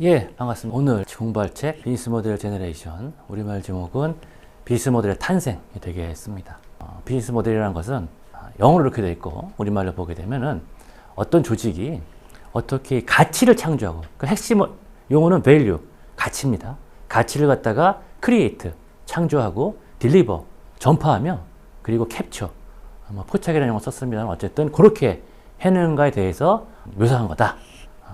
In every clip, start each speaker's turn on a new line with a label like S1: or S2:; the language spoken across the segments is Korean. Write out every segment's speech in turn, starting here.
S1: 예, 반갑습니다. 오늘 공부할 책 비즈니스 모델 제너레이션 우리말 제목은 비즈니스 모델의 탄생이 되겠습니다. 어, 비즈니스 모델이라는 것은 영어로 이렇게 되어 있고 우리말로 보게 되면은 어떤 조직이 어떻게 가치를 창조하고 그 핵심 용어는 value 가치입니다. 가치를 갖다가 create 창조하고 deliver 전파하며 그리고 capture 뭐 포착이라는 용어 썼습니다만 어쨌든 그렇게 해는가에 대해서 묘사한 거다.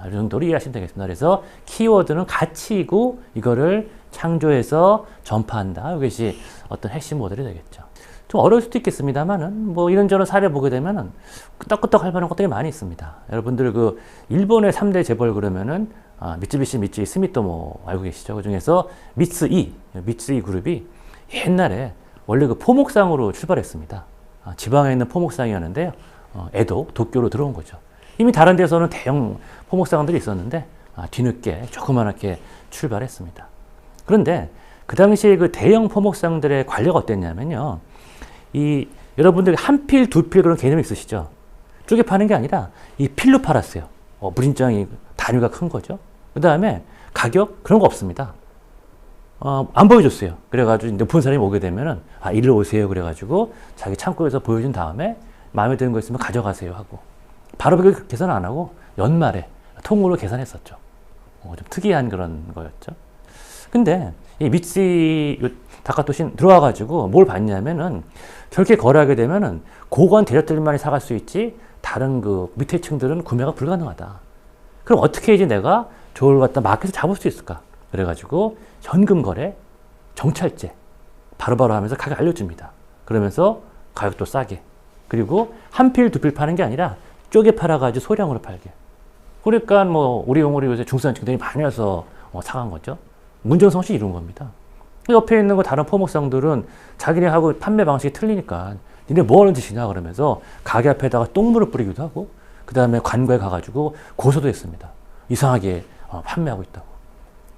S1: 아, 이 정도로 이해하시면 되겠습니다. 그래서 키워드는 가치이고 이거를 창조해서 전파한다. 이것이 어떤 핵심 모델이 되겠죠. 좀 어려울 수도 있겠습니다만은 뭐 이런저런 사례 보게 되면은 끄떡끄떡 할 만한 것들이 많이 있습니다. 여러분들 그 일본의 3대 재벌 그러면은 아, 미쯔비시, 미쯔이, 스미토모 알고 계시죠? 그 중에서 미츠이, 미츠이 그룹이 옛날에 원래 그 포목상으로 출발했습니다. 아, 지방에 있는 포목상이었는데요. 어, 에도, 도쿄로 들어온 거죠. 이미 다른 데서는 대형 포목상들이 있었는데 아, 뒤늦게 조그맣게 출발했습니다. 그런데 그 당시에 그 대형 포목상들의 관리가 어땠냐면요. 이 여러분들 한 필, 두 필 그런 개념이 있으시죠? 쪼개 파는 게 아니라 이 필로 팔았어요. 어, 무진장이 단위가 큰 거죠. 그 다음에 가격 그런 거 없습니다. 어, 안 보여줬어요. 그래가지고 이제 본 사람이 오게 되면은 아 일로 오세요. 그래가지고 자기 창고에서 보여준 다음에 마음에 드는 거 있으면 가져가세요 하고 바로 그 계산 안 하고 연말에 통으로 계산했었죠. 어, 좀 특이한 그런 거였죠. 근데 이 미치 다카토신 들어와가지고 뭘 봤냐면은 저렇게 거래하게 되면은 고관 대략들만이 사갈 수 있지 다른 그 밑에 층들은 구매가 불가능하다. 그럼 어떻게 이제 내가 저걸 갖다 마켓에서 잡을 수 있을까? 그래가지고 현금 거래, 정찰제 바로바로 하면서 가격 알려줍니다. 그러면서 가격도 싸게. 그리고 한 필, 두 필 파는 게 아니라 쪼개 팔아가지고 소량으로 팔게. 그러니까 뭐 우리 용어로 요새 중산층들이 많이 와서 어, 사간 거죠. 문정성시 이룬 겁니다. 그 옆에 있는 거 다른 포목상들은 자기네하고 판매 방식이 틀리니까 니네 뭐 하는 짓이냐 그러면서 가게 앞에다가 똥물을 뿌리기도 하고 그 다음에 관과에 가가지고 고소도 했습니다. 이상하게 어, 판매하고 있다고.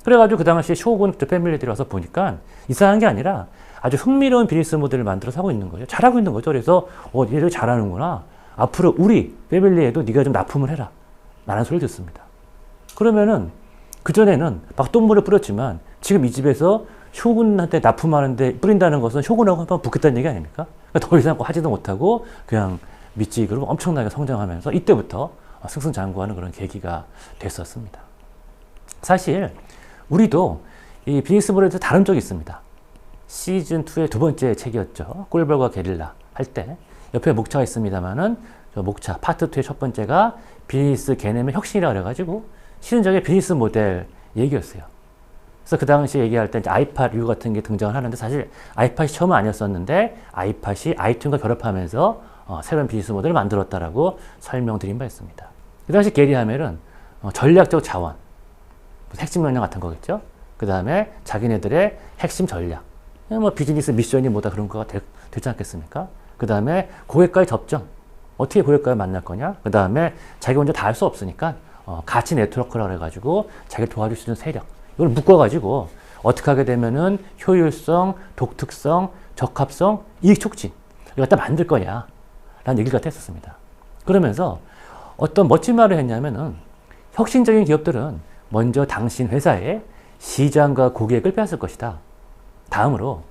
S1: 그래가지고 그 당시에 쇼군 패밀리들이 와서 보니까 이상한 게 아니라 아주 흥미로운 비즈니스 모델을 만들어서 하고 있는 거예요. 잘하고 있는 거죠. 그래서 어, 얘들 잘하는구나. 앞으로 우리 패밀리에도 네가 좀 납품을 해라. 라는 소리를 듣습니다. 그러면은 그전에는 막 똥물을 뿌렸지만 지금 이 집에서 쇼군한테 납품하는데 뿌린다는 것은 쇼군하고 한번 붙겠다는 얘기 아닙니까? 그러니까 더 이상 하지도 못하고 그냥 그룹 엄청나게 성장하면서 이때부터 승승장구하는 그런 계기가 됐었습니다. 사실 우리도 이 비즈니스 모델에서 다른 적이 있습니다. 시즌 2의 두 번째 책이었죠. 꿀벌과 게릴라 할 때 옆에 목차가 있습니다만은 저 목차 파트 2의 첫 번째가 비즈니스 개념의 혁신이라 그래가지고 실은적의 비즈니스 모델 얘기였어요. 그래서 그 당시 얘기할 때 아이팟 U 같은 게 등장을 하는데 사실 아이팟이 처음은 아니었었는데 아이팟이 아이튠과 결합하면서 어, 새로운 비즈니스 모델을 만들었다라고 설명드린 바 있습니다. 그 당시 게리 하멜은 어, 전략적 자원, 핵심 역량 같은 거겠죠. 그 다음에 자기네들의 핵심 전략, 뭐 비즈니스 미션이 뭐다 그런 거가 되, 지 않겠습니까? 그 다음에 고객과의 접점, 어떻게 고객과를 만날 거냐? 그 다음에 자기 혼자 다 할 수 없으니까 어, 가치 네트워크라고 해가지고 자기를 도와줄 수 있는 세력, 이걸 묶어가지고 어떻게 하게 되면은 효율성, 독특성, 적합성, 이익 촉진 이걸 갖다 만들 거냐 라는 얘기를 갖다 했었습니다. 그러면서 어떤 멋진 말을 했냐면은 혁신적인 기업들은 먼저 당신 회사의 시장과 고객을 빼앗을 것이다. 다음으로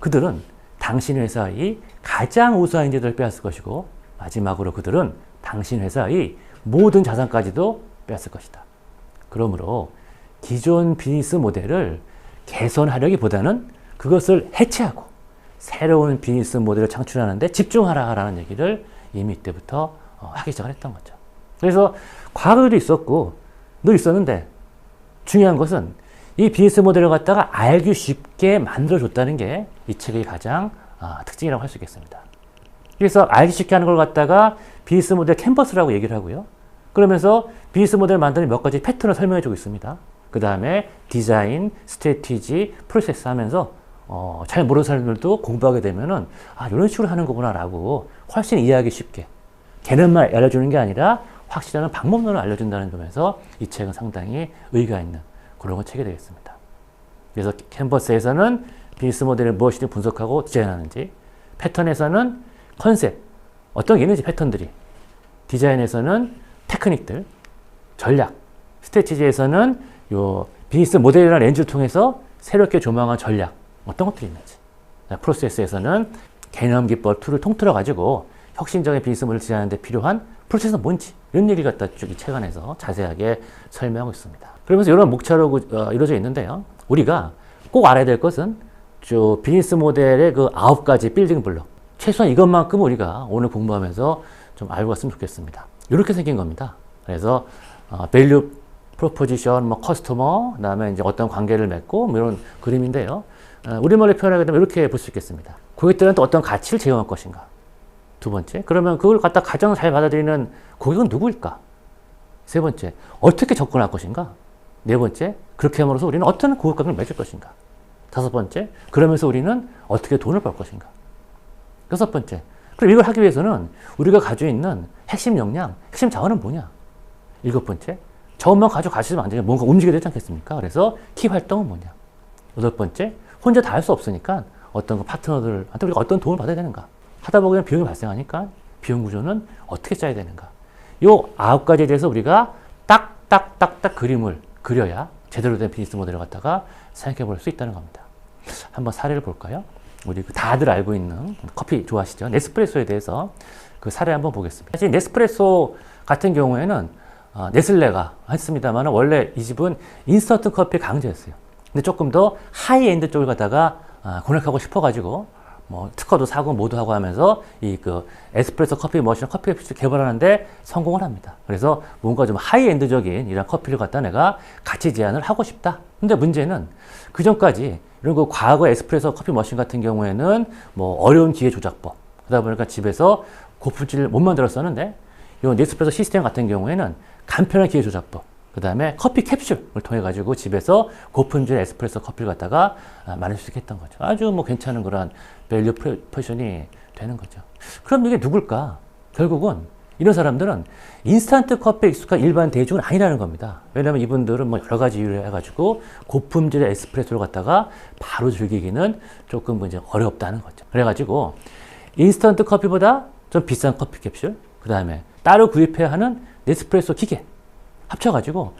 S1: 그들은 당신 회사의 가장 우수한 인재들을 빼앗을 것이고 마지막으로 그들은 당신 회사의 모든 자산까지도 빼앗을 것이다. 그러므로 기존 비즈니스 모델을 개선하려기보다는 그것을 해체하고 새로운 비즈니스 모델을 창출하는데 집중하라라는 얘기를 이미 이때부터 어, 하기 시작을 했던 거죠. 그래서 과거에도 있었고 늘 있었는데 중요한 것은 이 비즈니스 모델을 갖다가 알기 쉽게 만들어줬다는 게 이 책의 가장 아, 특징이라고 할 수 있겠습니다. 그래서 알기 쉽게 하는 걸 갖다가 비즈니스 모델 캔버스라고 얘기를 하고요. 그러면서 비즈니스 모델을 만드는 몇 가지 패턴을 설명해 주고 있습니다. 그 다음에 디자인, 스트레티지, 프로세스 하면서 어, 잘 모르는 사람들도 공부하게 되면은 아 이런 식으로 하는 거구나라고 훨씬 이해하기 쉽게 개념만 알려주는 게 아니라 확실한 방법론을 알려준다는 점에서 이 책은 상당히 의의가 있는 그런 책이 되겠습니다. 그래서 캔버스에서는 비즈니스 모델을 무엇이든 분석하고 디자인하는지 패턴에서는 컨셉 어떤 게 있는지 패턴들이 디자인에서는 테크닉들 전략 스트레티지에서는 요 비즈니스 모델이라는 렌즈를 통해서 새롭게 조망한 전략 어떤 것들이 있는지 프로세스에서는 개념 기법 툴을 통틀어 가지고 혁신적인 비즈니스 모델을 디자인하는 데 필요한 프로세스는 뭔지 이런 얘기를 갖다 쭉 이 책 안에서 자세하게 설명하고 있습니다. 그러면서 이런 목차로 그, 어, 이루어져 있는데요. 우리가 꼭 알아야 될 것은 저 비즈니스 모델의 그 아홉 가지 빌딩 블록 최소한 이것만큼 우리가 오늘 공부하면서 좀 알고 갔으면 좋겠습니다. 이렇게 생긴 겁니다. 그래서 어, 밸류 프로포지션, 뭐 커스터머, 그다음에 이제 어떤 관계를 맺고 뭐 이런 그림인데요. 어, 우리말로 표현하게 되면 이렇게 볼 수 있겠습니다. 고객들한테 어떤 가치를 제공할 것인가. 두 번째, 그러면 그걸 갖다 가장 잘 받아들이는 고객은 누구일까? 세 번째, 어떻게 접근할 것인가? 네 번째, 그렇게 함으로써 우리는 어떤 고객관계를 맺을 것인가? 다섯 번째, 그러면서 우리는 어떻게 돈을 벌 것인가? 여섯 번째, 그럼 이걸 하기 위해서는 우리가 가지고 있는 핵심 역량, 핵심 자원은 뭐냐? 일곱 번째, 저것만 가지고 가시면 안 되냐? 뭔가 움직여야 되지 않겠습니까? 그래서 키 활동은 뭐냐? 여덟 번째, 혼자 다 할 수 없으니까 어떤 그 파트너들한테 우리가 어떤 도움을 받아야 되는가? 하다 보면 비용이 발생하니까 비용 구조는 어떻게 짜야 되는가? 요 아홉 가지에 대해서 우리가 딱딱딱딱 그림을 그려야 제대로 된 비즈니스 모델을 갖다가 생각해 볼 수 있다는 겁니다. 한번 사례를 볼까요? 우리 그 다들 알고 있는 커피 좋아하시죠? 네스프레소에 대해서 그 사례 한번 보겠습니다. 사실 네스프레소 같은 경우에는 어, 네슬레가 했습니다만 원래 이 집은 인스턴트 커피 강제였어요. 근데 조금 더 하이엔드 쪽을 갖다가 아, 공략하고 싶어가지고 뭐 특허도 사고 모두 하고 하면서 이 그 에스프레소 커피 머신 커피 캡슐 개발하는데 성공을 합니다. 그래서 뭔가 좀 하이엔드적인 이런 커피를 갖다 내가 가치 제한을 하고 싶다. 근데 문제는 그 전까지 이런 그 과거 에스프레소 커피 머신 같은 경우에는 뭐 어려운 기계 조작법 그러다 보니까 집에서 고품질을 못 만들었었는데 이 네스프레소 시스템 같은 경우에는 간편한 기계 조작법 그 다음에 커피 캡슐을 통해 가지고 집에서 고품질 에스프레소 커피를 갖다가 아, 만들 수 있게 했던 거죠. 아주 뭐 괜찮은 그런 밸류 포지션이 되는 거죠. 그럼 이게 누굴까? 결국은 이런 사람들은 인스턴트 커피에 익숙한 일반 대중은 아니라는 겁니다. 왜냐하면 이분들은 뭐 여러 가지 이유를 해가지고 고품질의 에스프레소를 갖다가 바로 즐기기는 조금 뭐 이제 어렵다는 거죠. 그래가지고 인스턴트 커피보다 좀 비싼 커피 캡슐, 그 다음에 따로 구입해야 하는 네스프레소 기계 합쳐가지고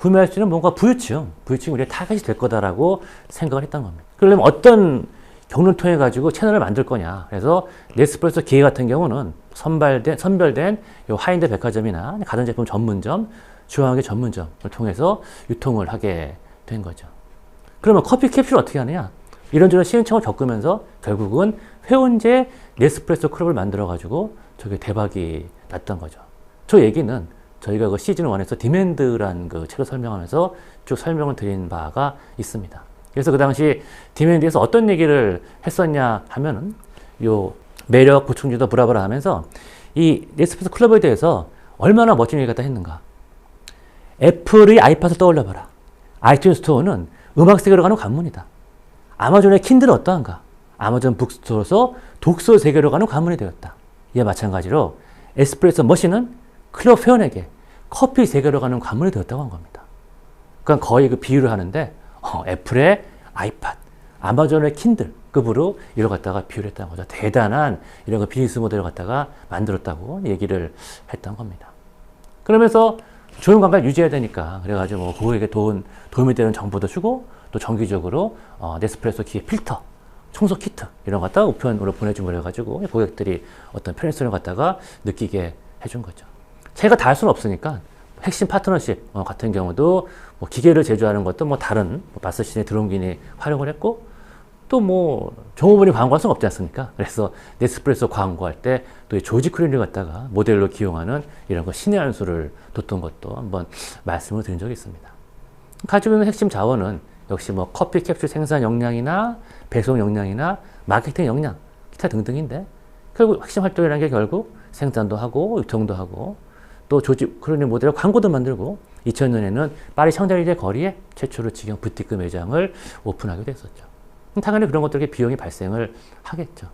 S1: 구매할 수 있는 뭔가 부유층, 부유층이 우리가 타겟이 될 거다라고 생각을 했던 겁니다. 그러려면 어떤 경로를 통해 가지고 채널을 만들 거냐. 그래서 네스프레소 기계 같은 경우는 선발된, 선별된 요 하인드 백화점이나 가전제품 전문점, 중앙의 전문점을 통해서 유통을 하게 된 거죠. 그러면 커피 캡슐 어떻게 하느냐? 이런저런 시행착오를 겪으면서 결국은 회원제 네스프레소 클럽을 만들어 가지고 저게 대박이 났던 거죠. 저 얘기는 저희가 그 시즌 1에서 디맨드란 그 책을 설명하면서 쭉 설명을 드린 바가 있습니다. 그래서 그 당시 디맨드에서 어떤 얘기를 했었냐 하면은 요 매력 보충주도 브라브라 하면서 이 네스프레소 클럽에 대해서 얼마나 멋진 얘기 갖다 했는가. 애플의 아이팟을 떠올려봐라. 아이튠 스토어는 음악 세계로 가는 관문이다. 아마존의 킨들은 어떠한가? 아마존 북스토어에서 독서 세계로 가는 관문이 되었다. 이와 마찬가지로 에스프레소 머신은 클럽 회원에게 커피 세계로 가는 관문이 되었다고 한 겁니다. 그러니까 거의 그 비유를 하는데 어, 애플의 아이팟, 아마존의 킨들 급으로 이걸 갖다가 비유를 했다는 거죠. 대단한 이런 그 비즈니스 모델을 갖다가 만들었다고 얘기를 했던 겁니다. 그러면서 좋은 관계를 유지해야 되니까 그래가지고 뭐 고객에게 돈, 도움이 되는 정보도 주고 또 정기적으로 어, 네스프레소 기계 필터, 청소 키트 이런 거 갖다가 우편으로 보내주고 그래가지고 고객들이 어떤 편의성을 갖다가 느끼게 해준 거죠. 제가 다 할 수는 없으니까 핵심 파트너십 어, 같은 경우도 뭐 기계를 제조하는 것도 뭐 다른 뭐 마스신의 드론기니 활용을 했고 또 뭐 종업원이 광고할 수는 없지 않습니까? 그래서 네스프레소 광고할 때 또 조지 크린을 갖다가 모델로 기용하는 이런 거 신의 한 수를 뒀던 것도 한번 말씀을 드린 적이 있습니다. 가지고 있는 핵심 자원은 역시 뭐 커피 캡슐 생산 역량이나 배송 역량이나 마케팅 역량 기타 등등인데 결국 핵심 활동이라는 게 결국 생산도 하고 유통도 하고 또 조지 크로니 모델의 광고도 만들고 2000년에는 파리 샹젤리제 거리에 최초로 직영 부티크 매장을 오픈하게 됐었죠. 당연히 그런 것들에게 비용이 발생을 하겠죠.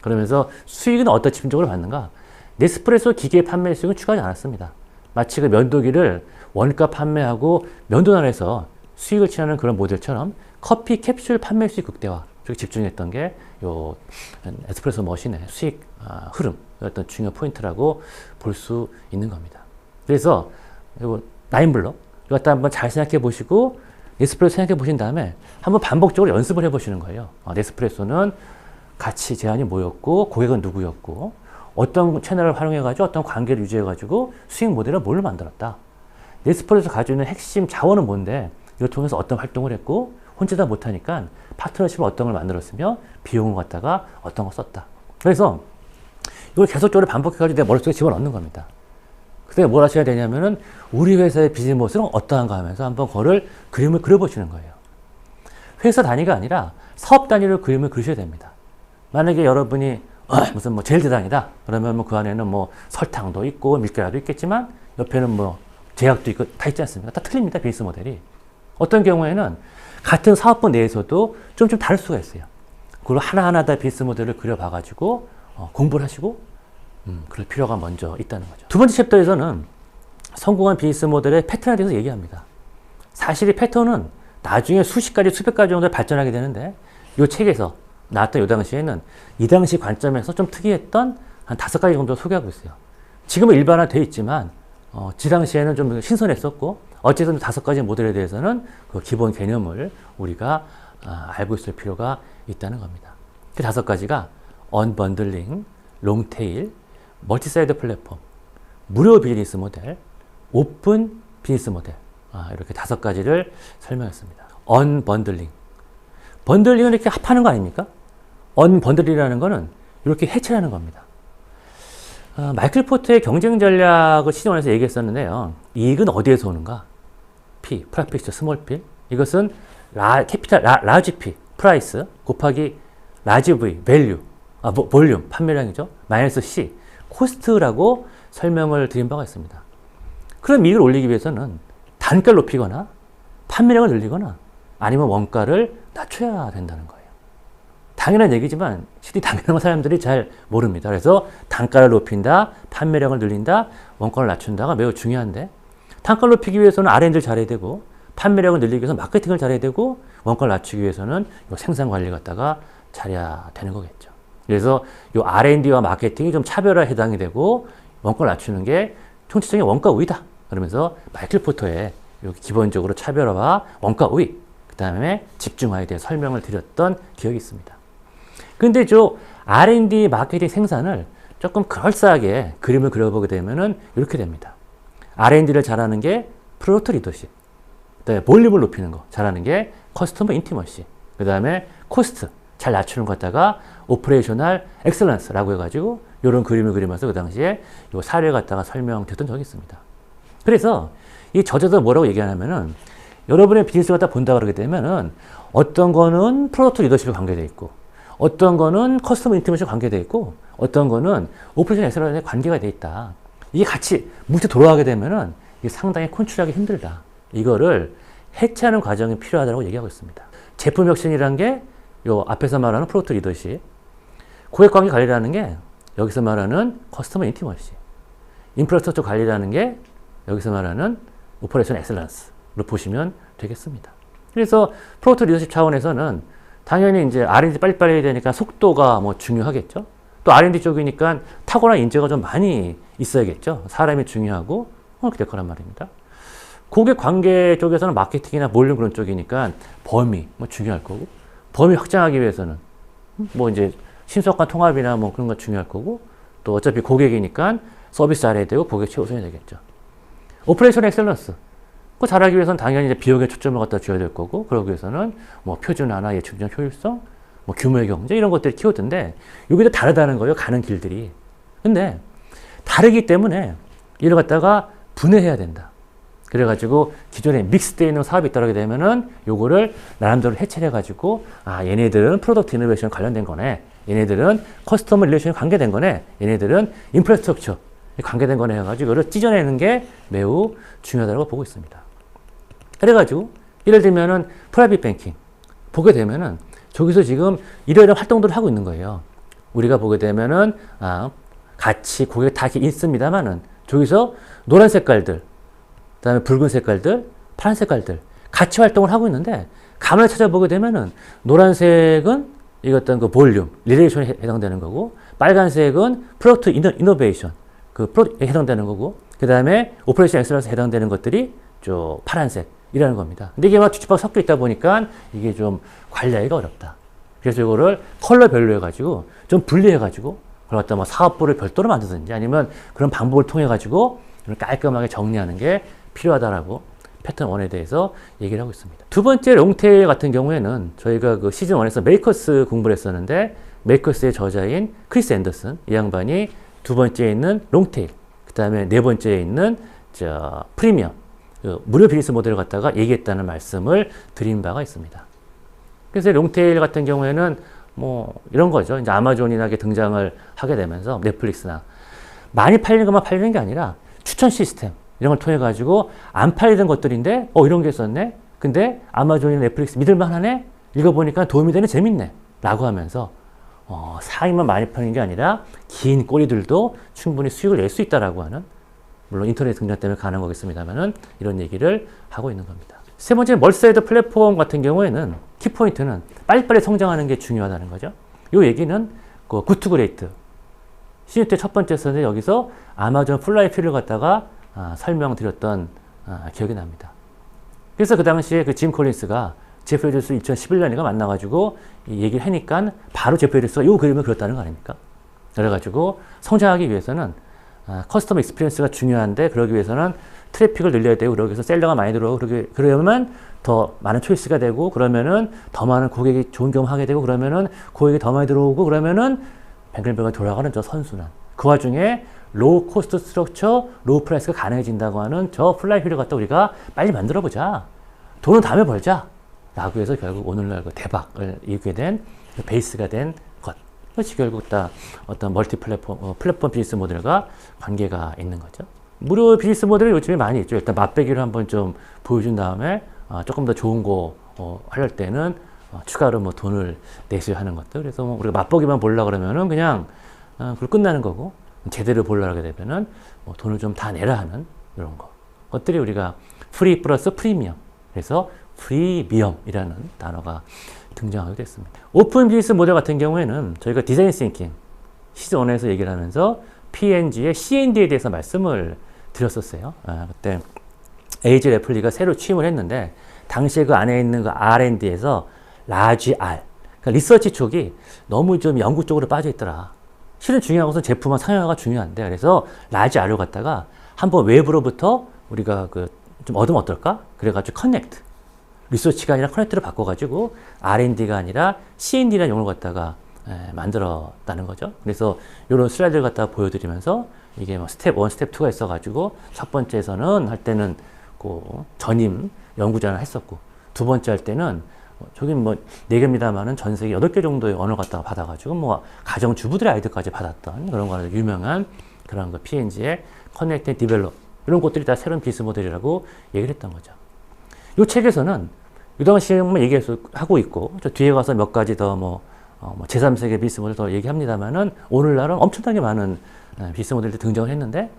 S1: 그러면서 수익은 어떤 집중적으로 받는가? 네스프레소 기계 판매 수익은 추가하지 않았습니다. 마치 그 면도기를 원가 판매하고 면도날에서 수익을 취하는 그런 모델처럼 커피 캡슐 판매 수익 극대화 쪽에 집중했던 게 요 에스프레소 머신의 수익 아, 흐름 어떤 중요 포인트라고 볼 수 있는 겁니다. 그래서 요 나인블럭 이거 갖다 한번 잘 생각해 보시고 네스프레소 생각해 보신 다음에 한번 반복적으로 연습을 해 보시는 거예요. 어, 네스프레소는 같이 제안이 뭐였고 고객은 누구였고 어떤 채널을 활용해 가지고 어떤 관계를 유지해 가지고 수익 모델을 뭘로 만들었다. 네스프레소 가지고 있는 핵심 자원은 뭔데 이걸 통해서 어떤 활동을 했고 혼자 다 못하니까 파트너십을 어떤 걸 만들었으며 비용을 갖다가 어떤 걸 썼다. 그래서 이걸 계속적으로 반복해가지고 내 머릿속에 집어넣는 겁니다. 그때 뭘 하셔야 되냐면은 우리 회사의 비즈니스 모델은 어떠한가 하면서 한번 그거를 그림을 그려보시는 거예요. 회사 단위가 아니라 사업 단위로 그림을 그리셔야 됩니다. 만약에 여러분이 어, 무슨 뭐 제일 대단이다 그러면 뭐 그 안에는 뭐 설탕도 있고 밀가루도 있겠지만 옆에는 뭐 제약도 있고 다 있지 않습니까? 다 틀립니다 비즈니스 모델이. 어떤 경우에는 같은 사업부 내에서도 좀좀 다를 수가 있어요. 그걸 하나하나 다 비즈니스 모델을 그려봐가지고 어, 공부를 하시고 음, 그럴 필요가 먼저 있다는 거죠. 두 번째 챕터에서는 성공한 비즈니스 모델의 패턴에 대해서 얘기합니다. 사실 이 패턴은 나중에 수십 가지, 수백 가지 정도 발전하게 되는데 이 책에서 나왔던 이 당시에는 이 당시 관점에서 좀 특이했던 한 다섯 가지 정도 소개하고 있어요. 지금은 일반화되어 있지만 어, 지 당시에는 좀 신선했었고 어쨌든 다섯 가지 모델에 대해서는 그 기본 개념을 우리가 아, 알고 있을 필요가 있다는 겁니다. 그 다섯 가지가 언번들링, 롱테일, 멀티사이드 플랫폼, 무료 비즈니스 모델, 오픈 비즈니스 모델 아, 이렇게 다섯 가지를 설명했습니다. 언번들링 번들링은 이렇게 합하는 거 아닙니까? 언번들이라는 거는 이렇게 해체하는 겁니다. 아, 마이클 포트의 경쟁 전략을 시정해서 얘기했었는데요. 이익은 어디에서 오는가? P, 프라피스 스몰 P. 이것은 라, 캐피탈, 라, 라지 P, 프라이스 곱하기 라지 V, 밸류, 아, 뭐, 볼륨, 판매량이죠. 마이너스 C, 코스트라고 설명을 드린 바가 있습니다. 그럼 이익을 올리기 위해서는 단가를 높이거나 판매량을 늘리거나 아니면 원가를 낮춰야 된다는 거예요. 당연한 얘기지만 실이 당연한 건 사람들이 잘 모릅니다. 그래서 단가를 높인다, 판매량을 늘린다, 원가를 낮춘다가 매우 중요한데 단가를 높이기 위해서는 R&D를 잘해야 되고 판매량을 늘리기 위해서 마케팅을 잘해야 되고 원가를 낮추기 위해서는 이 생산 관리 갖다가 잘해야 되는 거겠죠. 그래서 이 R&D와 마케팅이 좀 차별화에 해당이 되고 원가를 낮추는 게 총체적인 원가 우위다. 그러면서 마이클 포터의 기본적으로 차별화와 원가 우위, 그 다음에 집중화에 대해 설명을 드렸던 기억이 있습니다. 근데 저 R&D 마케팅 생산을 조금 그럴싸하게 그림을 그려보게 되면은 이렇게 됩니다. R&D를 잘하는 게 프로토 리더십. 그다음에 볼륨을 높이는 거 잘하는 게 커스터머 인티머시. 그 다음에 코스트 잘 낮추는 것 갖다가 오퍼레이셔널 엑셀런스라고 해가지고 이런 그림을 그리면서 그 당시에 이 사례 갖다가 설명드렸던 적이 있습니다. 그래서 이 저자도 뭐라고 얘기하냐면은 여러분의 비즈니스 갖다 본다 그러게 되면은 어떤 거는 프로덕트 리더십에 관계되어 있고 어떤 거는 커스터머 인티머시에 관계되어 있고 어떤 거는 오퍼레이션 엑셀런스에 관계가 되어 있다. 이게 같이 물체 돌아가게 되면은 이게 상당히 컨트롤하기 힘들다. 이거를 해체하는 과정이 필요하다고 얘기하고 있습니다. 제품 혁신이라는 게 요 앞에서 말하는 프로토 리더십, 고객 관계 관리라는 게 여기서 말하는 커스터머 인티머시, 인프라스트럭처 관리라는 게 여기서 말하는 오퍼레이션 엑셀런스로 보시면 되겠습니다. 그래서 프로토 리더십 차원에서는 당연히 이제 R&D 빨리빨리 해야 되니까 속도가 뭐 중요하겠죠. 또 R&D 쪽이니까 탁월한 인재가 좀 많이 있어야겠죠. 사람이 중요하고 그렇게 될 거란 말입니다. 고객 관계 쪽에서는 마케팅이나 몰륨 그런 쪽이니까 범위 뭐 중요할 거고 범위 확장하기 위해서는 뭐 이제 신속한 통합이나 뭐 그런 거 중요할 거고 또 어차피 고객이니까 서비스 잘해야 되고 고객 최우선이 되겠죠. 오퍼레이션 엑셀런스. 그 잘하기 위해서는 당연히 이제 비용에 초점을 갖다 줘야 될 거고 그러기 위해서는 뭐 표준화나 예측적 효율성 뭐 규모의 경제 이런 것들이 키워드인데 여기도 다르다는 거예요 가는 길들이. 근데 다르기 때문에 이를 갖다가 분해해야 된다 그래가지고 기존에 믹스되어 있는 사업이 있다게 되면은 요거를 나름대로 해체를 해가지고 아 얘네들은 프로덕트 이노베이션 관련된 거네. 얘네들은 커스터머 릴레이션 관계된 거네. 얘네들은 인프라스트럭처 관계된 거네 해가지고 이거를 찢어내는 게 매우 중요하다고 보고 있습니다. 그래가지고 예를 들면은 프라이빗 뱅킹 보게 되면은 저기서 지금 이러이러한 활동들을 하고 있는 거예요. 우리가 보게 되면은 아 같이 고객 다 있습니다만은 저기서 노란 색깔들 그 다음에 붉은 색깔들, 파란 색깔들 같이 활동을 하고 있는데 가만히 찾아보게 되면은 노란색은 이 어떤 그 볼륨, 리레이션에 해당되는 거고 빨간색은 프로덕트 이노, 이노베이션, 그 프로에 해당되는 거고 그 다음에 오퍼레이션 엑셀런스에 해당되는 것들이 저 파란색 이라는 겁니다. 근데 이게 막 뒤집어 섞여 있다 보니까 이게 좀 관리하기가 어렵다. 그래서 이거를 컬러별로 해가지고 좀 분리해가지고 그걸 갖다 뭐 사업부를 별도로 만드든지 아니면 그런 방법을 통해가지고 깔끔하게 정리하는 게 필요하다라고 패턴 원에 대해서 얘기를 하고 있습니다. 두 번째 롱테일 같은 경우에는 저희가 그 시즌 1에서 메이커스 공부를 했었는데 메이커스의 저자인 크리스 앤더슨 이 양반이 두 번째에 있는 롱테일 그 다음에 네 번째에 있는 저 프리미엄 그 무료 비즈니스 모델을 갖다가 얘기했다는 말씀을 드린 바가 있습니다. 그래서 롱테일 같은 경우에는 뭐 이런 거죠. 이제 아마존이나 등장을 하게 되면서 넷플릭스나 많이 팔리는 것만 팔리는 게 아니라 추천 시스템 이런 걸 통해 가지고 안 팔리던 것들인데 어 이런 게 있었네. 근데 아마존이나 넷플릭스 믿을만 하네. 읽어보니까 도움이 되네 재밌네. 라고 하면서 어, 상위만 많이 파는 게 아니라 긴 꼬리들도 충분히 수익을 낼 수 있다라고 하는 물론 인터넷 등장 때문에 가능한 거겠습니다만은 이런 얘기를 하고 있는 겁니다. 세 번째 멀사이드 플랫폼 같은 경우에는 키포인트는 빨리빨리 성장하는 게 중요하다는 거죠. 이 얘기는 그 구투 그레이트 시즌 때 첫 번째 썼는데 여기서 아마존 플라이필을 갖다가 아, 설명드렸던 아, 기억이 납니다. 그래서 그 당시에 그 짐 콜린스가 제프 에디스 2011년인가 만나가지고 이 얘기를 하니까 바로 제프 에디스가 요 그림을 그렸다는 거 아닙니까? 그래가지고 성장하기 위해서는 아, 커스터머 익스피리언스가 중요한데 그러기 위해서는 트래픽을 늘려야 되고 그러기 위해서 셀러가 많이 들어오고 그러면 더 많은 초이스가 되고 그러면은 더 많은 고객이 좋은 경험하게 되고 그러면은 고객이 더 많이 들어오고 그러면은 뱅글뱅글 돌아가는 저 선순환 그 와중에 로우 코스트 스트럭처, 로우 프라이스가 가능해진다고 하는 저 플라이 휠을 갖다 우리가 빨리 만들어 보자. 돈은 다음에 벌자. 라고 해서 결국 오늘날 그 대박을 이루게 된 베이스가 된 것. 그것이 결국 다 어떤 멀티 플랫폼, 어, 플랫폼 비즈니스 모델과 관계가 있는 거죠. 무료 비즈니스 모델이 요즘에 많이 있죠. 일단 맛배기를 한번 좀 보여준 다음에 어, 조금 더 좋은 거 어, 하려 때는 어, 추가로 뭐 돈을 내셔야 하는 것들. 그래서 뭐 우리가 맛보기만 보려 그러면은 그냥 어, 그걸 끝나는 거고 제대로 보려고 하게 되면은 뭐 돈을 좀 다 내라 하는 이런 거. 것들이 우리가 프리 플러스 프리미엄. 그래서 프리미엄이라는 단어가 등장하게 됐습니다. 오픈 비즈니스 모델 같은 경우에는 저희가 디자인 싱킹 시즌 1에서 얘기를 하면서 P&G의 C&D에 대해서 말씀을 드렸었어요. 아, 그때 에이지 레플리가 새로 취임을 했는데 당시에 그 안에 있는 그 R&D에서 라지 R 그러니까 리서치 쪽이 너무 좀 연구 쪽으로 빠져 있더라. 실은 중요한 것은 제품화 상용화가 중요한데 그래서 라지 R을 갖다가 한번 외부로부터 우리가 그 좀 얻으면 어떨까? 그래가지고 커넥트 리서치가 아니라 커넥트를 바꿔가지고 R&D가 아니라 C&D라는 용어를 갖다가 에, 만들었다는 거죠. 그래서 이런 슬라이드를 갖다가 보여드리면서 이게 뭐 스텝 1, 스텝 2가 있어가지고 첫 번째에서는 할 때는 그 전임 연구자를 했었고 두 번째 할 때는 뭐 저긴 뭐 네 개입니다만은 전 세계 여덟 개 정도의 언어를 갖다가 받아가지고 뭐 가정 주부들의 아이들까지 받았던 그런 거는 유명한 그런 거 P&G의 커넥트 디벨롭 이런 것들이 다 새로운 비스 모델이라고 얘기를 했던 거죠. 이 책에서는 이 당시에만 얘기하고 있고 저 뒤에 가서 몇 가지 더 뭐 어, 뭐 제3세계 비스 모델 더 얘기합니다만은 오늘날은 엄청나게 많은 어, 비스 모델들이 등장을 했는데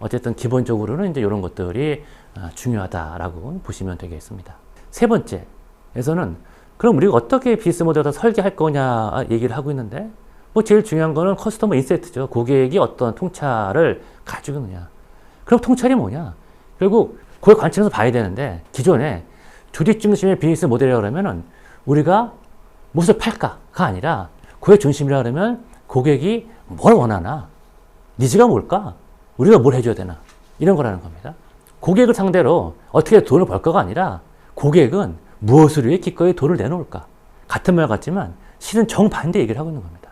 S1: 어쨌든 기본적으로는 이제 이런 것들이 어, 중요하다라고 보시면 되겠습니다. 세 번째에서는 그럼 우리가 어떻게 비스 모델을 설계할 거냐 얘기를 하고 있는데 뭐 제일 중요한 거는 커스터머 인사이트죠. 고객이 어떤 통찰을 가지고 있느냐. 그럼 통찰이 뭐냐? 결국 고객 관점에서 봐야 되는데 기존에 조직 중심의 비즈니스 모델이라고 그러면은 우리가 무엇을 팔까가 아니라 고객 중심이라 그러면 고객이 뭘 원하나? 니즈가 뭘까? 우리가 뭘 해줘야 되나? 이런 거라는 겁니다. 고객을 상대로 어떻게 돈을 벌까가 아니라 고객은 무엇을 위해 기꺼이 돈을 내놓을까? 같은 말 같지만 실은 정반대 얘기를 하고 있는 겁니다.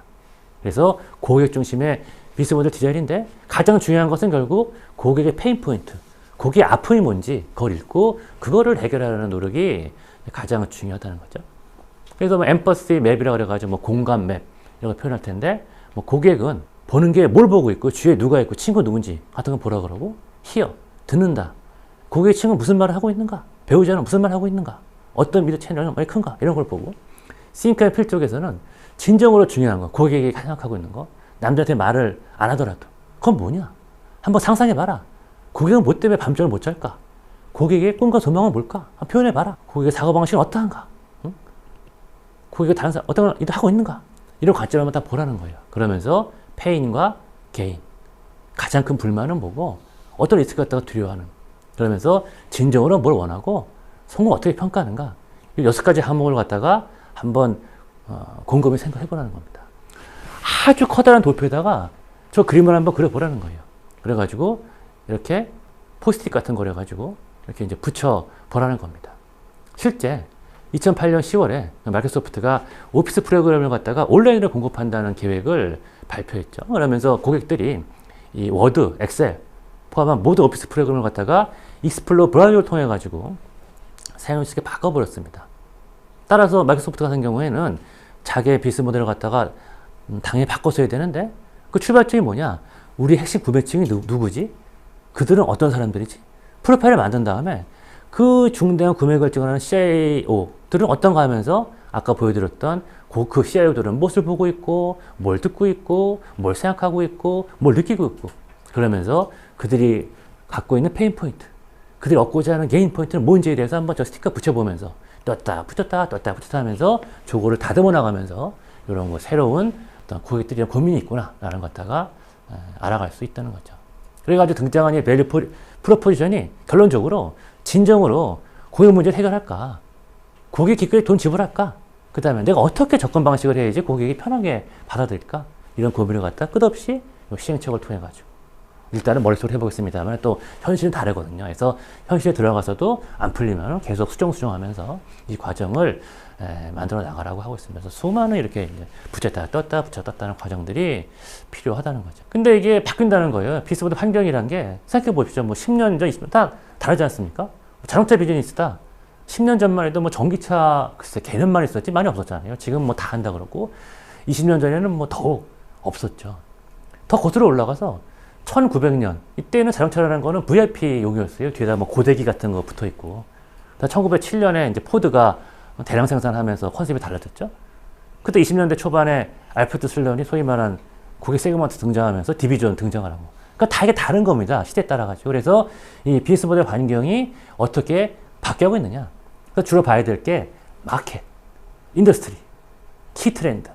S1: 그래서 고객 중심의 비즈니스 모델 디자인인데 가장 중요한 것은 결국 고객의 페인 포인트, 고객의 아픔이 뭔지 그걸 읽고 그거를 해결하려는 노력이 가장 중요하다는 거죠. 그래서 뭐 엠퍼시 맵이라고 그래가지고 뭐 공감 맵 이런 걸 표현할 텐데 뭐 고객은 보는 게 뭘 보고 있고 주위에 누가 있고 친구 누군지 같은 거 보라 그러고 히어 듣는다. 고객의 친구 무슨 말을 하고 있는가? 배우자는 무슨 말을 하고 있는가? 어떤 미드 채널은 많이 큰가? 이런 걸 보고 싱크의 필 쪽에서는 진정으로 중요한 거 고객이 생각하고 있는 거 남들한테 말을 안 하더라도 그건 뭐냐? 한번 상상해봐라. 고객은 뭐 때문에 밤잠을 못 잘까? 고객의 꿈과 소망은 뭘까? 표현해봐라. 고객의 사고 방식은 어떠한가? 응? 고객이 다른 사람, 어떤 일을 하고 있는가? 이런 관점을 다 보라는 거예요. 그러면서 페인과 게인. 가장 큰 불만은 뭐고, 어떤 리스크 갖다가 두려워하는. 그러면서 진정으로 뭘 원하고 성공 어떻게 평가하는가. 이 여섯 가지 항목을 갖다가 한번 어, 곰곰이 생각해 보라는 겁니다. 아주 커다란 도표에다가 저 그림을 한번 그려보라는 거예요. 그래가지고 이렇게 포스트잇 같은 거를 가지고 이렇게 이제 붙여 보라는 겁니다. 실제 2008년 10월에 마이크로소프트가 오피스 프로그램을 갖다가 온라인으로 공급한다는 계획을 발표했죠. 그러면서 고객들이 이 워드, 엑셀 포함한 모든 오피스 프로그램을 갖다가 익스플로 브라우저를 통해 가지고 수 있게 바꿔버렸습니다. 따라서 마이크로소프트 같은 경우에는 자기의 비스 모델을 갖다가 음, 당연히 바꿔서야 되는데 그 출발점이 뭐냐? 우리 핵심 구매층이 누, 누구지? 그들은 어떤 사람들이지? 프로파일을 만든 다음에 그 중대한 구매 결정을 하는 CIO들은 어떤가 하면서 아까 보여드렸던 그, 그 CIO들은 무엇을 보고 있고, 뭘 듣고 있고, 뭘 생각하고 있고, 뭘 느끼고 있고, 그러면서 그들이 갖고 있는 페인 포인트, 그들이 얻고자 하는 게인 포인트는 뭔지에 대해서 한번 저 스티커 붙여보면서 떴다 붙였다 떴다 붙였다 하면서 저거를 다듬어 나가면서 이런 거 새로운 어떤 고객들이 고민이 있구나라는 것 갖다가 에, 알아갈 수 있다는 거죠. 그래가지고 등장한 이 밸류 프로- 프로포지션이 결론적으로 진정으로 고객 문제를 해결할까? 고객 기꺼이 돈 지불할까? 그 다음에 내가 어떻게 접근 방식을 해야지 고객이 편하게 받아들일까? 이런 고민을 갖다 끝없이 이 시행착오를 통해 가지고 일단은 머릿속으로 해보겠습니다만 또 현실은 다르거든요. 그래서 현실에 들어가서도 안 풀리면 계속 수정수정하면서 이 과정을 에, 만들어 나가라고 하고. 그래서 수많은 이렇게 붙였다 떴다 붙였다 떴다는 과정들이 필요하다는 거죠. 근데 이게 바뀐다는 거예요. 비스보드 환경이란 게 생각해 보십시오. 뭐 10년 전, 20년 다 다르지 않습니까? 자동차 비즈니스다. 10년 전만 해도 뭐 전기차 글쎄 개념만 있었지 많이 없었잖아요. 지금 뭐 다 한다 그러고 20년 전에는 뭐 더욱 없었죠. 더 거슬러 올라가서 1900년 이때는 자동차라는 거는 VIP용이었어요. 뒤에다 뭐 고데기 같은 거 붙어 있고. 1907년에 이제 포드가 대량 생산하면서 컨셉이 달라졌죠. 그때 20년대 초반에 알프트 슬런이 소위 말한 고객 세그먼트 등장하면서 디비전 등장을 하고. 그러니까 다 이게 다른 겁니다. 시대에 따라 가지고. 그래서 이 비즈니스 모델 환경이 어떻게 바뀌고 있느냐. 그래서 주로 봐야 될 게 마켓, 인더스트리, 키 트렌드,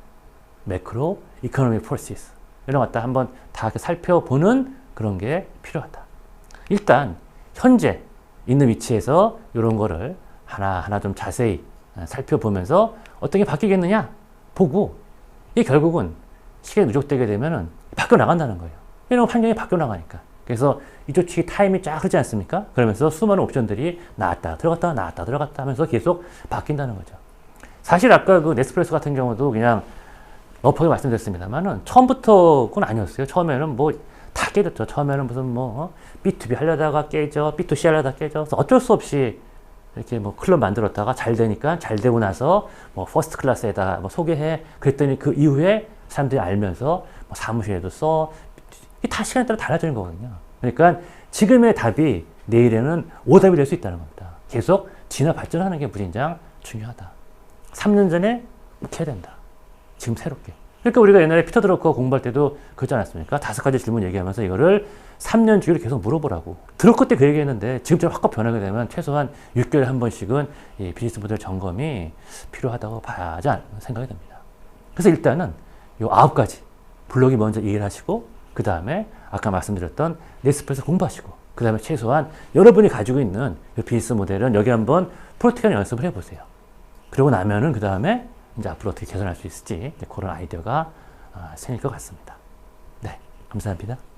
S1: 매크로, 이코노미 포시스 이런 것 갖다 한번 다 살펴보는 그런 게 필요하다. 일단 현재 있는 위치에서 이런 거를 하나하나 좀 자세히 살펴보면서 어떤 게 바뀌겠느냐 보고 이 결국은 시간이 누적되게 되면은 바뀌어 나간다는 거예요. 이런 환경이 바뀌어 나가니까. 그래서 이쪽 측이 타임이 쫙 흐르지 않습니까? 그러면서 수많은 옵션들이 나왔다 들어갔다 나왔다 들어갔다 하면서 계속 바뀐다는 거죠. 사실 아까 그 네스프레소 같은 경우도 그냥 러프하게 말씀드렸습니다만은 처음부터 그건 아니었어요. 처음에는 뭐 다 깨졌죠. 처음에는 무슨 뭐 어? B2B 하려다가 깨져, B2C 하려다 깨져. 어쩔 수 없이 이렇게 뭐 클럽 만들었다가 잘 되니까 잘 되고 나서 뭐 퍼스트 클래스에다 뭐 소개해. 그랬더니 그 이후에 사람들이 알면서 뭐 사무실에도 써. 이게 다 시간에 따라 달라지는 거거든요. 그러니까 지금의 답이 내일에는 오답이 될 수 있다는 겁니다. 계속 진화 발전하는 게 무진장 중요하다. 3년 전에 해야 된다. 지금 새롭게. 그러니까 우리가 옛날에 피터 드러커 공부할 때도 그러지 않았습니까? 다섯 가지 질문 얘기하면서 이거를 3년 주기로 계속 물어보라고. 드러커 때 그 얘기했는데 지금처럼 확 변하게 되면 최소한 6개월에 한 번씩은 이 비즈니스 모델 점검이 필요하다고 봐야지 않 생각이 듭니다. 그래서 일단은 요 아홉 가지 블록이 먼저 이해를 하시고 그 다음에 아까 말씀드렸던 네스프에서 공부하시고 그 다음에 최소한 여러분이 가지고 있는 이 비즈니스 모델은 여기 한번 프로티한 연습을 해보세요. 그러고 나면은 그 다음에 이제 앞으로 어떻게 개선할 수 있을지 그런 아이디어가 아, 생길 것 같습니다. 네, 감사합니다.